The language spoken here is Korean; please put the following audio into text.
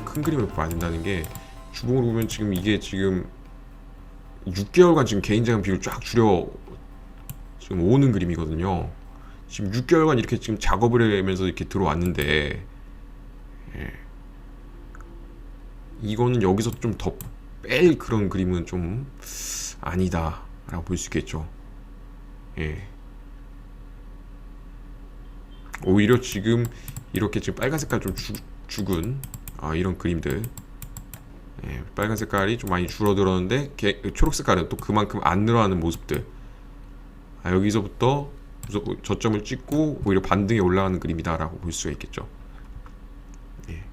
큰 그림을 봐야 된다는 게 주봉으로 보면 지금 이게 지금 6개월간 지금 개인자금 비율 쫙 줄여 지금 오는 그림이거든요. 지금 6개월간 이렇게 지금 작업을 하면서 이렇게 들어왔는데 예. 이거는 여기서 좀 더 뺄 그런 그림은 좀 아니다라고 볼 수 있겠죠. 예. 오히려 지금 이렇게 지금 빨간 색깔 좀 죽, 죽은 아, 이런 그림들 예, 빨간 색깔이 좀 많이 줄어들었는데 개- 초록 색깔은 또 그만큼 안 늘어나는 모습들 아, 여기서부터 저점을 찍고 오히려 반등에 올라가는 그림이다라고 볼 수가 있겠죠. 예.